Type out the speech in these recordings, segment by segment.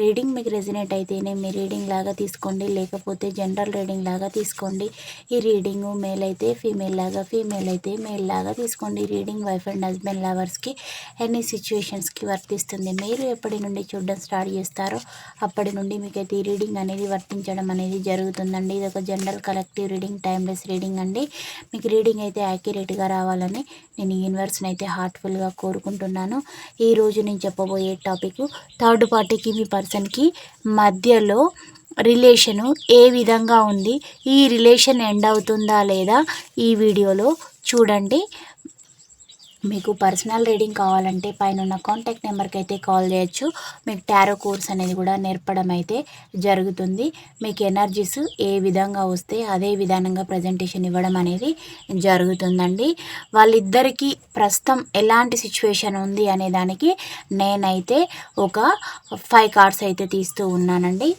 Reading మీకు resonate అయితేనే మీ రీడింగ్ లాగా తీసుకోండి. లేకపోతే జనరల్ రీడింగ్ లాగా తీసుకోండి. ఈ రీడింగ్ మేల్ అయితే ఫీమేల్ లాగా ఫీమేల్ అయితే మేల్ లాగా తీసుకోండి. రీడింగ్ వైఫ్ అండ్ హస్బెండ్ లవర్స్కి ఎన్ని సిచ్యువేషన్స్కి వర్తిస్తుంది. మీరు ఎప్పటి నుండి చూడడం స్టార్ట్ చేస్తారో అప్పటి నుండి మీకైతే ఈ రీడింగ్ అనేది వర్తించడం అనేది జరుగుతుందండి. ఇది ఒక general collective reading timeless reading అండి. మీకు రీడింగ్ అయితే యాక్యురేట్గా రావాలని నేను యూనివర్స్ని అయితే హార్ట్ఫుల్గా కోరుకుంటున్నాను. ఈరోజు నేను చెప్పబోయే టాపిక్ థర్డ్ పార్టీకి మీ పర్సన్కి మధ్యలో రిలేషను ఏ విధంగా ఉంది ఈ రిలేషన్ ఎండ్ అవుతుందా లేదా ఈ వీడియోలో చూడండి. మీకు పర్సనల్ రీడింగ్ కావాలంటే పైన ఉన్న కాంటాక్ట్ నెంబర్కి అయితే కాల్ చేయొచ్చు. మీకు టారో కోర్స్ అనేది కూడా నేర్పడం అయితే జరుగుతుంది. మీకు ఎనర్జీస్ ఏ విధంగా వస్తే అదే విధానంగా ప్రజెంటేషన్ ఇవ్వడం అనేది జరుగుతుందండి. వాళ్ళిద్దరికీ ప్రస్తుతం ఎలాంటి సిచ్యువేషన్ ఉంది అనే దానికి నేనైతే ఒక ఫైవ్ కార్డ్స్ అయితే తీస్తూ ఉన్నానండి.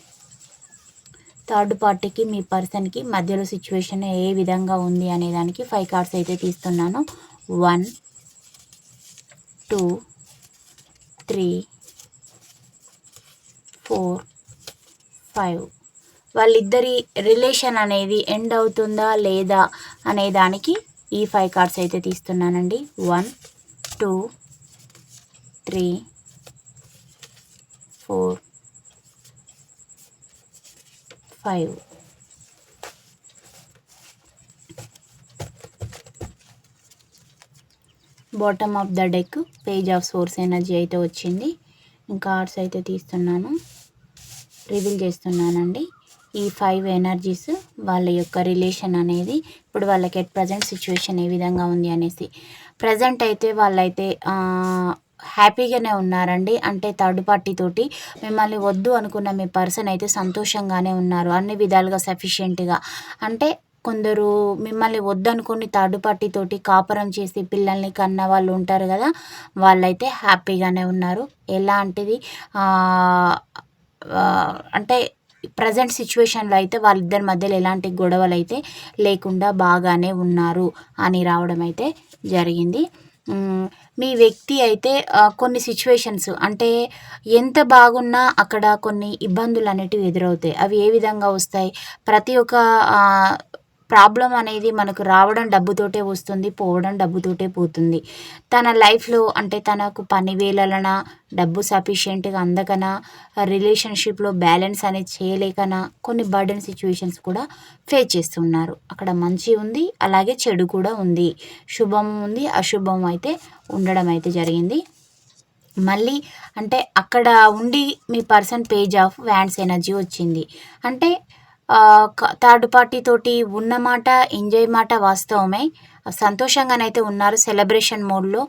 థర్డ్ పార్టీకి మీ పర్సన్కి మధ్యలో సిచ్యువేషన్ ఏ విధంగా ఉంది అనే దానికి ఫైవ్ కార్డ్స్ అయితే తీస్తున్నాను. One two three four five. వాళ్ళిద్దరి రిలేషన్ అనేది ఎండ్ అవుతుందా లేదా అనే దానికి ఈ ఫైవ్ కార్డ్స్ అయితే తీస్తున్నానండి. One two three four five. Bottom of the deck page of swords energy అయితే వచ్చింది. ఇంకా కార్డ్స్ అయితే తీస్తున్నాను. రివీల్ చేస్తున్నానండి. ఈ ఫైవ్ ఎనర్జీస్ వాళ్ళ యొక్క రిలేషన్ అనేది ఇప్పుడు వాళ్ళకి ఎట్ ప్రజెంట్ సిచ్యువేషన్ ఏ విధంగా ఉంది అనేసి. ప్రజెంట్ అయితే వాళ్ళైతే హ్యాపీగానే ఉన్నారండి. అంటే థర్డ్ పార్టీ తోటి మిమ్మల్ని వద్దు అనుకున్న మీ పర్సన్ అయితే సంతోషంగానే ఉన్నారు. అన్ని విధాలుగా సఫిషియెంట్గా అంటే కొందరు మిమ్మల్ని వద్దనుకొని థర్డ్ కాపురం చేసి పిల్లల్ని కన్న వాళ్ళు ఉంటారు కదా వాళ్ళైతే హ్యాపీగానే ఉన్నారు. ఎలాంటిది? అంటే ప్రజెంట్ సిచ్యువేషన్లో అయితే వాళ్ళిద్దరి మధ్యలో ఎలాంటి గొడవలు అయితే లేకుండా బాగానే ఉన్నారు అని రావడం అయితే జరిగింది. మీ వ్యక్తి అయితే కొన్ని సిచ్యువేషన్స్ అంటే ఎంత బాగున్నా అక్కడ కొన్ని ఇబ్బందులు అనేటివి ఎదురవుతాయి. అవి ఏ విధంగా వస్తాయి? ప్రతి ఒక్క ప్రాబ్లం అనేది మనకు రావడం డబ్బుతోటే వస్తుంది పోవడం డబ్బుతోటే పోతుంది. తన లైఫ్లో అంటే తనకు పని వేలలన డబ్బు సఫిషియెంట్గా అందకనా రిలేషన్షిప్లో బ్యాలెన్స్ అనేది చేయలేకనా కొన్ని బర్డెన్ సిచ్యువేషన్స్ కూడా ఫేస్ చేస్తున్నారు. అక్కడ మంచి ఉంది అలాగే చెడు కూడా ఉంది. శుభం ఉంది అశుభం అయితే ఉండడం అయితే జరిగింది. మళ్ళీ అంటే అక్కడ ఉండి మీ person page of wands energy వచ్చింది. అంటే థర్డ్ పార్టీ తోటి ఉన్నమాట ఎంజాయ్ మాట వాస్తవమే. సంతోషంగానైతే ఉన్నారు సెలబ్రేషన్ మోడ్లో.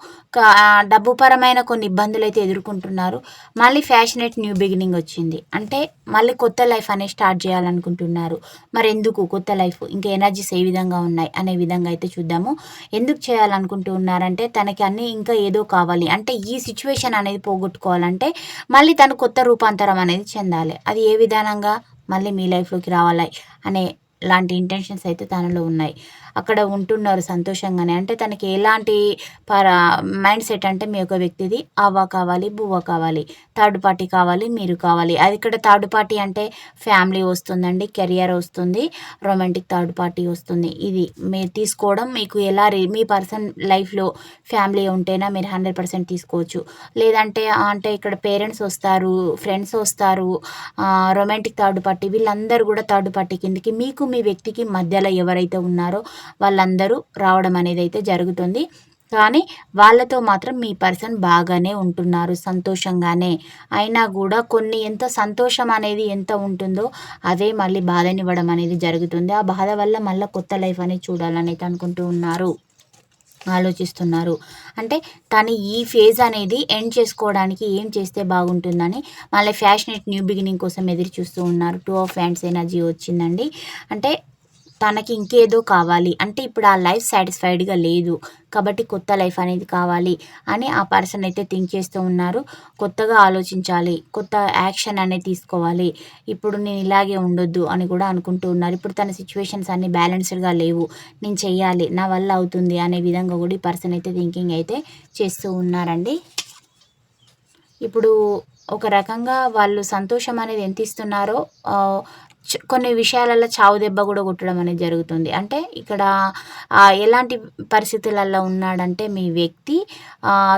డబ్బు పరమైన కొన్ని ఇబ్బందులు అయితే ఎదుర్కొంటున్నారు. మళ్ళీ ఫ్యాషనేట్ న్యూ బిగినింగ్ వచ్చింది. అంటే మళ్ళీ కొత్త లైఫ్ అనేది స్టార్ట్ చేయాలనుకుంటున్నారు. మరి ఎందుకు కొత్త లైఫ్? ఇంకా ఎనర్జీస్ ఏ విధంగా ఉన్నాయి అనే విధంగా అయితే చూద్దాము. ఎందుకు చేయాలనుకుంటున్నారంటే తనకి అన్నీ ఇంకా ఏదో కావాలి. అంటే ఈ సిచ్యువేషన్ అనేది పోగొట్టుకోవాలంటే మళ్ళీ తను కొత్త రూపాంతరం అనేది చెందాలి. అది ఏ విధానంగా? మళ్ళీ మీ లైఫ్లోకి రావాలి అనే లాంటి ఇంటెన్షన్స్ అయితే తనలో ఉన్నాయి. అక్కడ ఉంటున్నారు సంతోషంగానే. అంటే తనకి ఎలాంటి పరా మైండ్ సెట్ అంటే మీ యొక్క వ్యక్తిది అవ్వ కావాలి బువ్వ కావాలి థర్డ్ పార్టీ కావాలి మీరు కావాలి. అది ఇక్కడ థర్డ్ పార్టీ అంటే ఫ్యామిలీ వస్తుందండి కెరియర్ వస్తుంది రొమాంటిక్ థర్డ్ పార్టీ వస్తుంది. ఇది మీరు తీసుకోవడం మీకు ఎలా మీ పర్సన్ లైఫ్లో ఫ్యామిలీ ఉంటేనా మీరు హండ్రెడ్ పర్సెంట్ తీసుకోవచ్చు. లేదంటే అంటే ఇక్కడ పేరెంట్స్ వస్తారు ఫ్రెండ్స్ వస్తారు రొమాంటిక్ థర్డ్ పార్టీ వీళ్ళందరూ కూడా థర్డ్ పార్టీ కిందకి. మీకు మీ వ్యక్తికి మధ్యలో ఎవరైతే ఉన్నారో వాళ్ళందరూ రావడం అనేది అయితే జరుగుతుంది. కానీ వాళ్ళతో మాత్రం మీ పర్సన్ బాగానే ఉంటున్నారు సంతోషంగానే. అయినా కూడా కొన్ని ఎంత సంతోషం అనేది ఎంత ఉంటుందో అదే మళ్ళీ బాధనివ్వడం అనేది జరుగుతుంది. ఆ బాధ వల్ల మళ్ళీ కొత్త లైఫ్ అనేది చూడాలని అనుకుంటూ ఉన్నారు ఆలోచిస్తున్నారు. అంటే తను ఈ ఫేజ్ అనేది ఎండ్ చేసుకోవడానికి ఏం చేస్తే బాగుంటుందని మళ్ళీ ఫ్యాషనేట్ న్యూ బిగినింగ్ కోసం ఎదురు చూస్తూ ఉన్నారు. టూ ఆఫ్ హ్యాండ్స్ ఎనర్జీ వచ్చిందండి. అంటే తనకి ఇంకేదో కావాలి. అంటే ఇప్పుడు ఆ లైఫ్ సాటిస్ఫైడ్గా లేదు. కాబట్టి కొత్త లైఫ్ అనేది కావాలి అని ఆ పర్సన్ అయితే థింక్ చేస్తూ ఉన్నారు. కొత్తగా ఆలోచించాలి. కొత్త యాక్షన్ అనేది తీసుకోవాలి. ఇప్పుడు నేను ఇలాగే ఉండొద్దు అని కూడా అనుకుంటూ ఉన్నారు. ఇప్పుడు తన సిచ్యువేషన్స్ అన్ని బ్యాలెన్స్డ్గా లేవు. నేను చెయ్యాలి. నా వల్ల అవుతుంది అనే విధంగా కూడా ఈ పర్సన్ అయితే థింకింగ్ అయితే చేస్తూ ఉన్నారండి. ఇప్పుడు ఒక రకంగా వాళ్ళు సంతోషం అనేది ఎంత ఇస్తున్నారో కొన్ని విషయాలలో చావు దెబ్బ కూడా కొట్టడం అనేది జరుగుతుంది. అంటే ఇక్కడ ఎలాంటి పరిస్థితులలో ఉన్నాడంటే మీ వ్యక్తి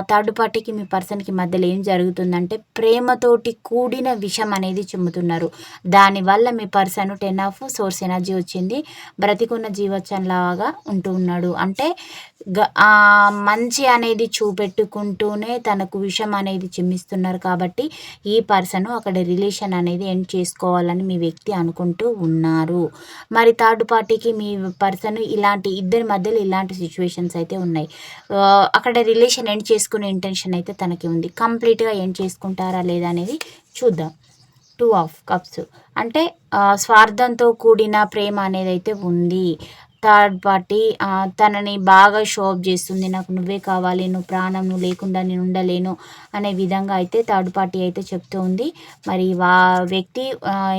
థర్డ్ పార్టీకి మీ పర్సన్కి మధ్యలో ఏం జరుగుతుందంటే ప్రేమతోటి కూడిన విషం అనేది చిమ్ముతున్నారు. దానివల్ల మీ person ten of source energy వచ్చింది బ్రతికున్న జీవచ్చంలాగా ఉంటూ ఉన్నాడు. అంటే మంచి అనేది చూపెట్టుకుంటూనే తనకు విషం అనేది చిమ్మిస్తున్నారు కాబట్టి ఈ పర్సన్ అక్కడ రిలేషన్ అనేది ఎండ్ చేసుకోవాలని మీ వ్యక్తి అనుకుంటూ ఉన్నారు. మరి థర్డ్ పార్టీకి మీ పర్సన్ ఇలాంటి ఇద్దరి మధ్యలో ఇలాంటి సిచ్యువేషన్స్ అయితే ఉన్నాయి. అక్కడ రిలేషన్ ఎండ్ చేసుకునే ఇంటెన్షన్ అయితే తనకి ఉంది. కంప్లీట్గా ఎండ్ చేసుకుంటారా లేదా అనేది చూద్దాం. టూ ఆఫ్ కప్స్ అంటే స్వార్థంతో కూడిన ప్రేమ అనేది అయితే ఉంది. థర్డ్ పార్టీ తనని బాగా షోప్ చేస్తుంది. నాకు నువ్వే కావాలి నువ్వు ప్రాణం నువ్వు లేకుండా నేను ఉండలేను అనే విధంగా అయితే థర్డ్ పార్టీ అయితే చెప్తూ ఉంది. మరి వా వ్యక్తి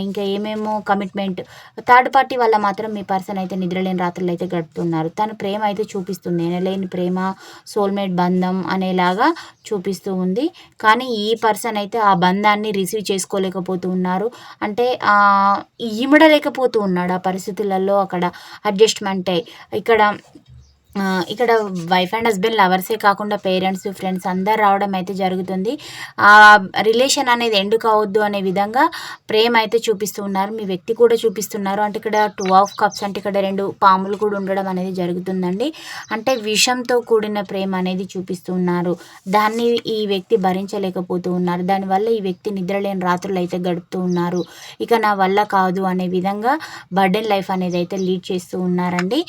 ఇంకా ఏమేమో కమిట్మెంట్ థర్డ్ పార్టీ వల్ల మాత్రం మీ పర్సన్ అయితే నిద్రలేని రాత్రులు అయితే గడుపుతున్నారు. తను ప్రేమ అయితే చూపిస్తుంది లేని ప్రేమ సోల్మేట్ బంధం అనేలాగా చూపిస్తూ ఉంది. కానీ ఈ పర్సన్ అయితే ఆ బంధాన్ని రిసీవ్ చేసుకోలేకపోతూ ఉన్నారు. అంటే ఈమడలేకపోతూ ఉన్నాడు ఆ పరిస్థితులలో అక్కడ అడ్జస్ట్మెంట్ అంటే ఇక్కడ ఇక్కడ వైఫ్ అండ్ హస్బెండ్ లవర్సే కాకుండా పేరెంట్స్ ఫ్రెండ్స్ అందరు రావడం అయితే జరుగుతుంది. ఆ రిలేషన్ అనేది ఎండు కావద్దు అనే విధంగా ప్రేమ అయితే చూపిస్తూ ఉన్నారు. మీ వ్యక్తి కూడా చూపిస్తున్నారు. అంటే ఇక్కడ టూ ఆఫ్ కప్స్ అంటే ఇక్కడ రెండు పాములు కూడా ఉండడం అనేది జరుగుతుందండి. అంటే విషంతో కూడిన ప్రేమ అనేది చూపిస్తున్నారు దాన్ని ఈ వ్యక్తి భరించలేకపోతూ ఉన్నారు. దానివల్ల ఈ వ్యక్తి నిద్రలేని రాత్రులు అయితే గడుపుతూ ఉన్నారు. ఇక నా వల్ల కాదు అనే విధంగా బర్డెన్ లైఫ్ అనేది అయితే లీడ్ చేస్తూ ఉన్నారండి.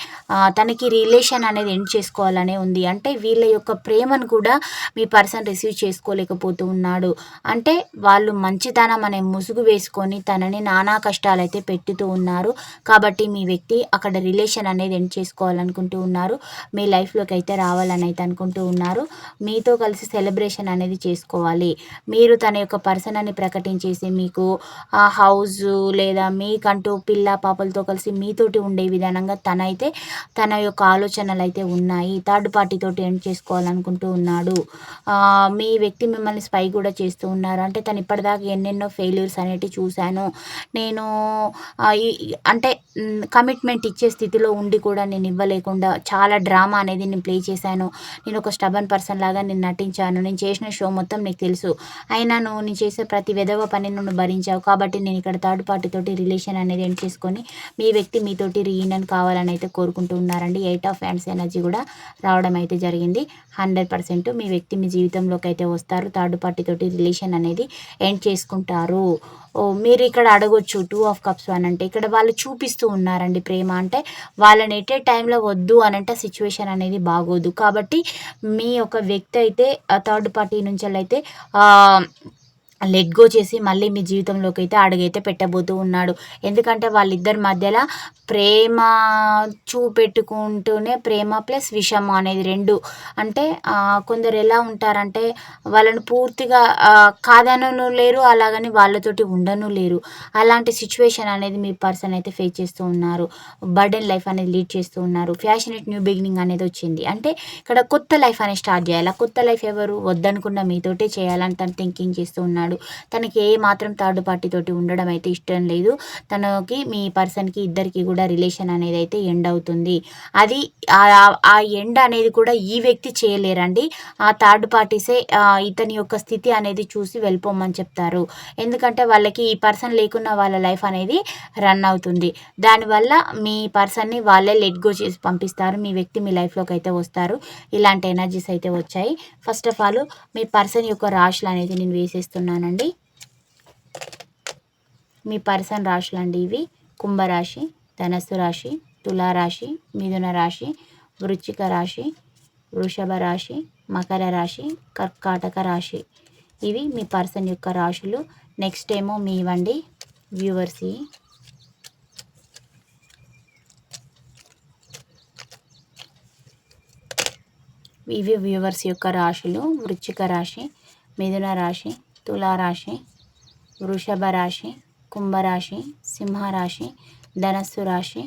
తనకి రిలేషన్ అనేది ఎండ్ చేసుకోవాలనే ఉంది. అంటే వీళ్ళ యొక్క ప్రేమను కూడా మీ పర్సన్ రిసీవ్ చేసుకోలేకపోతూ ఉన్నాడు. అంటే వాళ్ళు మంచితనం అనే ముసుగు వేసుకొని తనని నానా కష్టాలు అయితే పెట్టుతూ ఉన్నారు. కాబట్టి మీ వ్యక్తి అక్కడ రిలేషన్ అనేది ఎండ్ చేసుకోవాలనుకుంటూ ఉన్నారు. మీ లైఫ్లోకి అయితే రావాలని అయితే అనుకుంటూ ఉన్నారు. మీతో కలిసి సెలబ్రేషన్ అనేది చేసుకోవాలి. మీరు తన యొక్క పర్సన్ అని ప్రకటించేసి మీకు ఆ హౌస్ లేదా మీకంటూ పిల్ల పాపలతో కలిసి మీతోటి ఉండే విధానంగా తనైతే తన యొక్క ఆలోచనలు అయితే ఉన్నాయి. థర్డ్ పార్టీతో ఎండ్ చేసుకోవాలనుకుంటూ ఉన్నాడు. మీ వ్యక్తి మిమ్మల్ని స్పై కూడా చేస్తూ ఉన్నారు. అంటే తను ఇప్పటిదాకా ఎన్నెన్నో ఫెయిల్యూర్స్ అనేటివి చూశాను. నేను అంటే కమిట్మెంట్ ఇచ్చే స్థితిలో ఉండి కూడా నేను ఇవ్వలేకుండా చాలా డ్రామా అనేది నేను ప్లే చేశాను. నేను ఒక స్టబన్ పర్సన్ లాగా నేను నటించాను. నేను చేసిన షో మొత్తం నీకు తెలుసు. అయినా నువ్వు నేను చేసే ప్రతి విధవ పని నువ్వు భరించావు. కాబట్టి నేను ఇక్కడ థర్డ్ పార్టీతోటి రిలేషన్ అనేది ఎండ్ చేసుకొని మీ వ్యక్తి మీతోటి రీయూనియన్ కావాలని అయితే కోరుకుంటూ ఉన్నారండి. ఎయిట్ ఆఫ్ హ్యాండ్స్ ఎనర్జీ కూడా రావడం అయితే జరిగింది. హండ్రెడ్ పర్సెంట్ మీ వ్యక్తి మీ జీవితంలోకి అయితే వస్తారు. థర్డ్ పార్టీతోటి రిలేషన్ అనేది ఎండ్ చేసుకుంటారు. మీరు ఇక్కడ అడగొచ్చు టూ ఆఫ్ కప్స్ అని అంటే ఇక్కడ వాళ్ళు చూపిస్తూ ఉన్నారండి ప్రేమ అంటే వాళ్ళని ఎటే టైంలో వద్దు అని అంటే సిచ్యువేషన్ అనేది బాగోదు. కాబట్టి మీ యొక్క వ్యక్తి అయితే థర్డ్ పార్టీ నుంచి అయితే లెట్ గో చేసి మళ్ళీ మీ జీవితంలోకి అయితే అడుగైతే పెట్టబోతూ ఉన్నాడు. ఎందుకంటే వాళ్ళిద్దరి మధ్యలో ప్రేమ చూపెట్టుకుంటూనే ప్రేమ ప్లస్ విషం అనేది రెండు. అంటే కొందరు ఎలా ఉంటారంటే వాళ్ళని పూర్తిగా కాదనను లేరు అలాగని వాళ్ళతోటి ఉండను లేరు. అలాంటి సిచ్యువేషన్ అనేది మీ పర్సన్ అయితే ఫేస్ చేస్తూ ఉన్నారు. బర్డెన్ లైఫ్ అనేది లీడ్ చేస్తూ ఉన్నారు. ఫ్యాషనేట్ న్యూ బిగినింగ్ అనేది వచ్చింది. అంటే ఇక్కడ కొత్త లైఫ్ అనేది స్టార్ట్ చేయాలి? కొత్త లైఫ్ ఎవరు? వద్దనుకున్న మీతోటే చేయాలని తను థింకింగ్ చేస్తూ ఉన్నాడు. ఉన్నాడు తనకి ఏ మాత్రం థర్డ్ పార్టీ తోటి ఉండడం అయితే ఇష్టం లేదు. తనకి మీ పర్సన్కి ఇద్దరికి కూడా రిలేషన్ అనేది అయితే ఎండ్ అవుతుంది. అది ఆ ఎండ్ అనేది కూడా ఈ వ్యక్తి చేయలేరండి. ఆ థర్డ్ పార్టీసే ఇతని యొక్క స్థితి అనేది చూసి వెళ్ళిపోమని చెప్తారు. ఎందుకంటే వాళ్ళకి ఈ పర్సన్ లేకున్న వాళ్ళ లైఫ్ అనేది రన్ అవుతుంది. దానివల్ల మీ పర్సన్ని వాళ్ళే లెట్ గో చేసి పంపిస్తారు. మీ వ్యక్తి మీ లైఫ్లోకి అయితే వస్తారు. ఇలాంటి ఎనర్జీస్ అయితే వచ్చాయి. ఫస్ట్ ఆఫ్ ఆల్ మీ పర్సన్ యొక్క రాశులు అనేది నేను వేసేస్తున్నాను. చెప్తున్నానండి మీ పర్సన్ రాశులండి ఇవి. కుంభరాశి ధనస్సు రాశి తులారాశి మిథున రాశి వృచ్చిక రాశి వృషభ రాశి మకర రాశి కర్కాటక రాశి. ఇవి మీ పర్సన్ యొక్క రాశులు. నెక్స్ట్ ఏమో మీ ఇవ్వండి వ్యూవర్స్ ఇవి వ్యూవర్స్ యొక్క రాశులు. వృచ్చిక రాశి మిథున రాశి తులారాశి వృషభ రాశి కుంభరాశి సింహరాశి ధనస్సు రాశి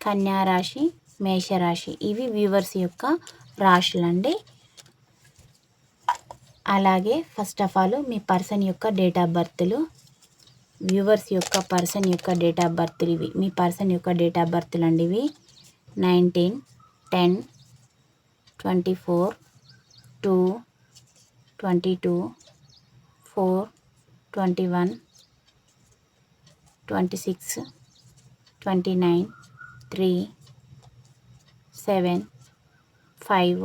కన్యారాశి మేషరాశి. ఇవి వ్యూవర్స్ యొక్క రాశులండి. అలాగే ఫస్ట్ ఆఫ్ ఆల్ మీ పర్సన్ యొక్క డేట్ ఆఫ్ బర్త్లు వ్యూవర్స్ యొక్క పర్సన్ యొక్క డేట్ ఆఫ్ బర్త్లు ఇవి. మీ పర్సన్ యొక్క డేట్ ఆఫ్ బర్త్లు అండి ఇవి. Nineteen ten twenty four two twenty two four twenty one twenty six twenty nine three seven five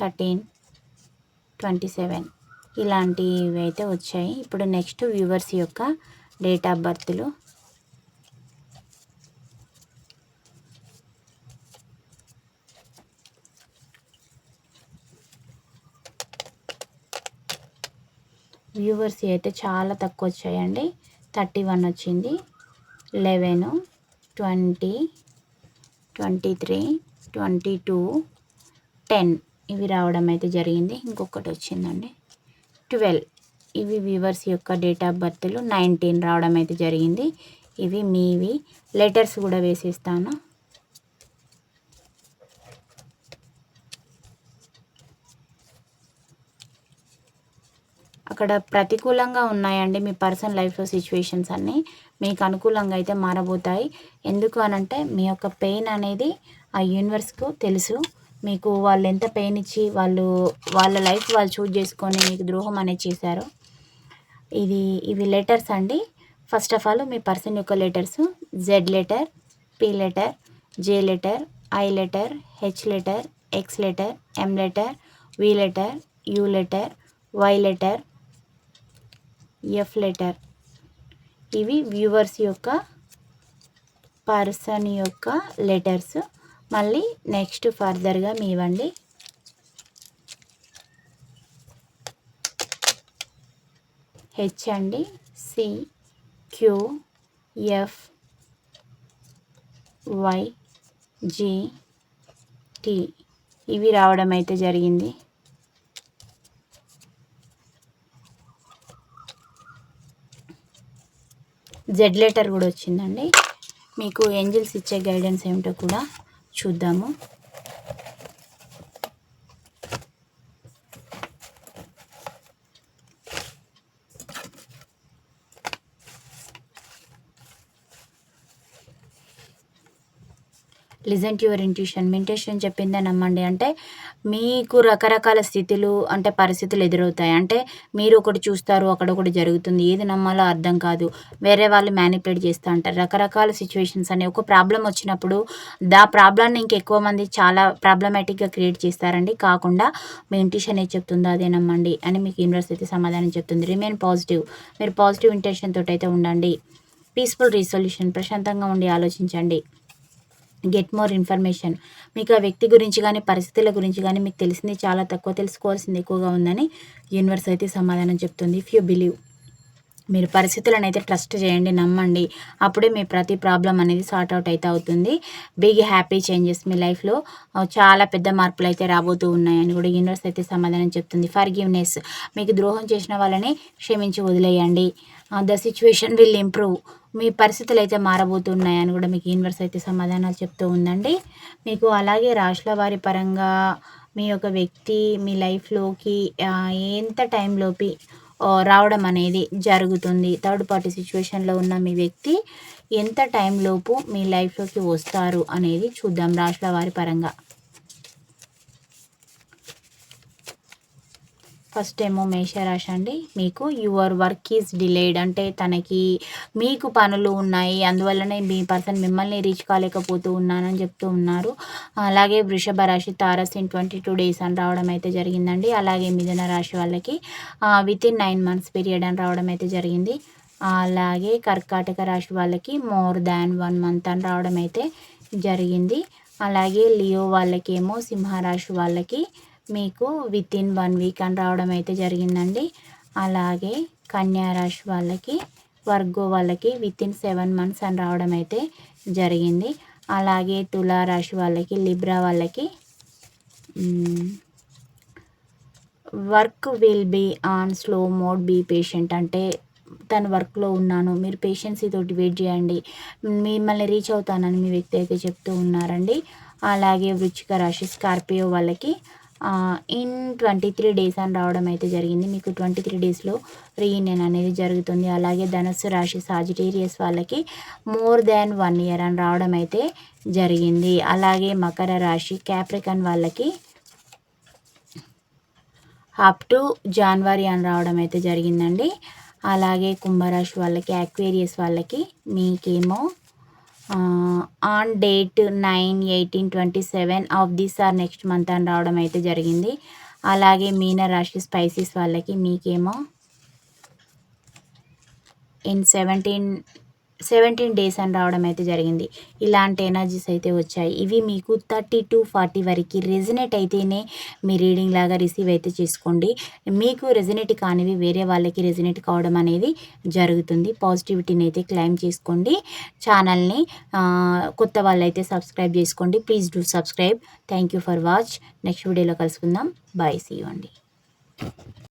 thirteen twenty seven. ఇలాంటివి అయితే వచ్చాయి. ఇప్పుడు నెక్స్ట్ వ్యూవర్స్ యొక్క డేట్ ఆఫ్ బర్త్లు వ్యూవర్స్ అయితే చాలా తక్కువ వచ్చాయండి థర్టీ వన్ వచ్చింది. Eleven twenty twenty three twenty two ten ఇవి రావడం అయితే జరిగింది. ఇంకొకటి వచ్చిందండి. ట్వెల్వ్ ఇవి వ్యూవర్స్ యొక్క డేట్ ఆఫ్ బర్త్లు నైన్టీన్ రావడం అయితే జరిగింది. ఇవి మీవి లెటర్స్ కూడా వేసేస్తాను. అక్కడ ప్రతికూలంగా ఉన్నాయండి మీ పర్సనల్ లైఫ్లో సిచ్యువేషన్స్ అన్నీ. మీకు అనుకూలంగా అయితే మారబోతాయి. ఎందుకు అనంటే మీ యొక్క పెయిన్ అనేది ఆ యూనివర్స్కు తెలుసు. మీకు వాళ్ళు ఎంత పెయిన్ ఇచ్చి వాళ్ళు వాళ్ళ లైఫ్ వాళ్ళు చూజ్ చేసుకొని మీకు ద్రోహం అనేది చేశారు. ఇది ఇవి లెటర్స్ అండి. ఫస్ట్ ఆఫ్ ఆల్ మీ పర్సన్ యొక్క letters. Z letter P letter J letter I letter H letter X letter M letter V letter U letter Y letter F letter ఇవి వ్యూవర్స్ యొక్క పర్సన్ యొక్క లెటర్స్ మళ్ళీ next ఫర్దర్గా మీ ఇవ్వండి H అండి. C Q F Y G T ఇవి రావడం అయితే జరిగింది. జెడ్ లెటర్ కూడా వచ్చిందండి. మీకు ఏంజిల్స్ ఇచ్చే గైడెన్స్ ఏమిటో కూడా చూద్దాము. లిజన్ టు యువర్ ఇంట్యూషన్ మింటేషన్ చెప్పిందే నమ్మండి. అంటే మీకు రకరకాల స్థితులు అంటే పరిస్థితులు ఎదురవుతాయి. అంటే మీరు ఒకటి చూస్తారు అక్కడ ఒకటి జరుగుతుంది. ఏది నమ్మాలో అర్థం కాదు. వేరే వాళ్ళు మ్యానిపులేట్ చేస్తూ ఉంటారు. రకరకాల సిచ్యువేషన్స్ అని. ఒక ప్రాబ్లం వచ్చినప్పుడు దా ప్రాబ్లాన్ని ఇంకెక్కువ మంది చాలా ప్రాబ్లమేటిక్గా క్రియేట్ చేస్తారండి. కాకుండా మీ ఇంట్యూషన్ ఏది చెప్తుందో అదే నమ్మండి. అని మీకు యూనివర్స్ అయితే సమాధానం చెప్తుంది. రిమైన్ పాజిటివ్ మీరు పాజిటివ్ ఇంటెన్షన్ తోటైతే అయితే ఉండండి. పీస్ఫుల్ రీసొల్యూషన్ ప్రశాంతంగా ఉండి ఆలోచించండి. Get more information. మీకు ఆ వ్యక్తి గురించి కానీ పరిస్థితుల గురించి కానీ మీకు తెలిసింది చాలా తక్కువ తెలుసుకోవాల్సింది ఎక్కువగా ఉందని యూనివర్స్ అయితే సమాధానం చెప్తుంది. ఇఫ్ యూ బిలీవ్ మీరు పరిస్థితులను అయితే ట్రస్ట్ చేయండి నమ్మండి. అప్పుడే మీ ప్రతి ప్రాబ్లం అనేది సార్ట్ అవుట్ అయితే అవుతుంది. బిగ్ హ్యాపీ చేంజెస్ మీ లైఫ్లో చాలా పెద్ద మార్పులు అయితే రాబోతూ ఉన్నాయని కూడా యూనివర్స్ అయితే సమాధానం చెప్తుంది. ఫర్ గివ్నెస్ మీకు ద్రోహం చేసిన వాళ్ళని క్షమించి వదిలేయండి. ద సిచ్యువేషన్ విల్ ఇంప్రూవ్ మీ పరిస్థితులు అయితే మారబోతున్నాయని కూడా మీకు యూనివర్స్ అయితే సమాధానాలు చెప్తూ ఉందండి. మీకు అలాగే రాశుల వారి పరంగా మీ యొక్క వ్యక్తి మీ లైఫ్లోకి ఎంత టైంలోపి రావడం అనేది జరుగుతుంది. థర్డ్ పార్టీ సిచ్యువేషన్లో ఉన్న మీ వ్యక్తి ఎంత టైంలోపు మీ లైఫ్లోకి వస్తారు అనేది చూద్దాం రాశుల వారి పరంగా. ఫస్ట్ ఏమో మేషరాశి అండి. మీకు యువర్ వర్క్ ఈజ్ డిలేడ్. అంటే తనకి మీకు పనులు ఉన్నాయి. అందువల్లనే మీ పర్సన్ మిమ్మల్ని రీచ్ కాలేకపోతూ ఉన్నానని చెప్తూ ఉన్నారు. అలాగే వృషభ రాశి Taurus in twenty two days అని రావడం అయితే జరిగిందండి. అలాగే మిథున రాశి వాళ్ళకి with in nine months period అని రావడం అయితే జరిగింది. అలాగే కర్కాటక రాశి వాళ్ళకి మోర్ దాన్ వన్ మంత్ అని రావడం అయితే జరిగింది. అలాగే లియో వాళ్ళకేమో సింహరాశి వాళ్ళకి మీకు విత్ ఇన్ వన్ వీక్ అని రావడం అయితే జరిగిందండి. అలాగే కన్యారాశి వాళ్ళకి వర్గో వాళ్ళకి విత్ ఇన్ సెవెన్ మంత్స్ అని రావడం అయితే జరిగింది. అలాగే తులారాశి వాళ్ళకి లిబ్రా వాళ్ళకి work will be on slow mode be patient అంటే తను వర్క్లో ఉన్నాను మీరు పేషెన్సీ తోటి వెయిట్ చేయండి. మిమ్మల్ని రీచ్ అవుతానని మీ వ్యక్తి అయితే చెప్తూ ఉన్నారండి. అలాగే వృచ్చిక రాశి స్కార్పియో వాళ్ళకి ఇన్ ట్వంటీ త్రీ డేస్ అని రావడం అయితే జరిగింది. మీకు ట్వంటీ త్రీ డేస్లో రీయూనియన్ అనేది జరుగుతుంది. అలాగే ధనుస్సు రాశి సాజిటేరియస్ వాళ్ళకి మోర్ దాన్ వన్ ఇయర్ అని రావడం అయితే జరిగింది. అలాగే మకర రాశి క్యాప్రికన్ వాళ్ళకి అప్ టు జనవరి అని రావడం అయితే జరిగిందండి. అలాగే కుంభరాశి వాళ్ళకి అక్వేరియస్ వాళ్ళకి మీకేమో on date nine eighteen twenty seven of this or next month అని రావడం అయితే జరిగింది. అలాగే మీన రాశి స్పైసెస్ వాళ్ళకి మీకేమో ఇన్ సెవెంటీన్ సెవెంటీన్ డేస్ అని రావడం అయితే జరిగింది. ఇలాంటి ఎనర్జీస్ అయితే వచ్చాయి. ఇవి మీకు థర్టీ టు ఫార్టీ వరకు రెజినేట్ అయితేనే మీ రీడింగ్ లాగా రిసీవ్ అయితే చేసుకోండి. మీకు రెజినేట్ కానివి వేరే వాళ్ళకి రెజినేట్ కావడం అనేది జరుగుతుంది. పాజిటివిటీని అయితే క్లైమ్ చేసుకోండి. ఛానల్ని కొత్త వాళ్ళైతే సబ్స్క్రైబ్ చేసుకోండి. Please do subscribe thank you for watch next వీడియోలో కలుసుకుందాం. బాయ్ సీ అండి.